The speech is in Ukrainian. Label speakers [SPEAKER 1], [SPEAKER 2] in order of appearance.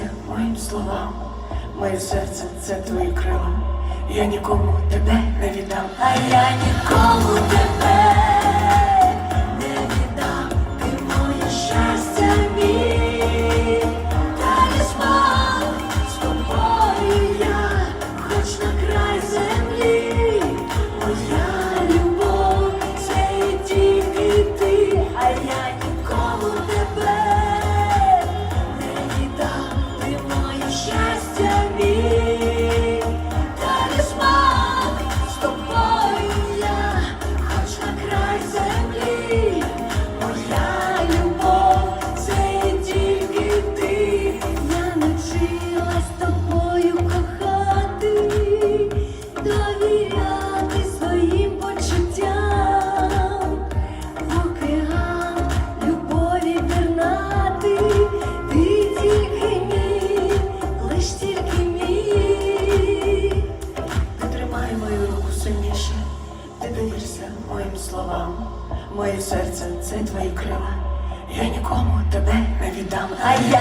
[SPEAKER 1] ти моїм словам. Моє серце це твої крила. Я нікому тебе не віддам.
[SPEAKER 2] А я нікому навчилась тобою кохати, довіряти своїм почуттям, в любові пірнати, ти тільки мій, лиш тільки мій.
[SPEAKER 1] Ти тримай мою руку сильніше, ти довірся моїм словам. Моє серце це твої крила. Я нікому тебе не віддам.
[SPEAKER 2] А я